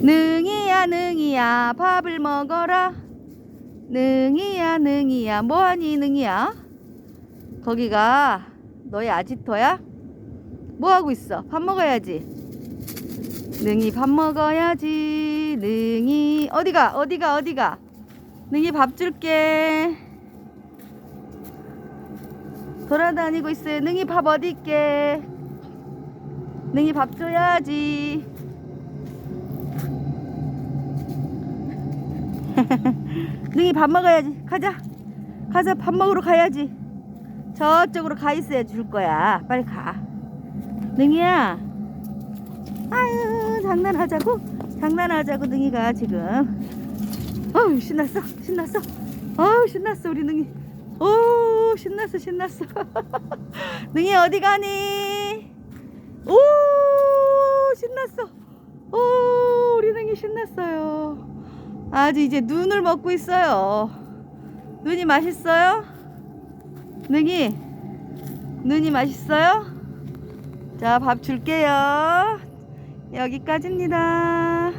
능이야 능이야 밥을 먹어라. 능이야 능이야 뭐하니 능이야? 거기가 너의 아지토야? 뭐하고 있어? 밥 먹어야지. 능이 밥 먹어야지. 능이 어디가 어디가 어디가? 능이 밥 줄게. 돌아다니고 있어요. 능이 밥 어디 있게? 능이 밥 줘야지 능이 밥 먹어야지. 가자. 가자 밥 먹으러 가야지. 저쪽으로 가 있어야 줄 거야. 빨리 가. 능이야. 아유 장난하자고? 장난하자고 능이가 지금. 어우 신났어. 신났어. 어우 신났어 우리 능이. 오 신났어 신났어. 능이 어디 가니? 오 신났어. 오 우리 능이 신났어요 아주 이제 눈을 먹고 있어요. 눈이 맛있어요? 능이 눈이 맛있어요? 자 밥 줄게요. 여기까지입니다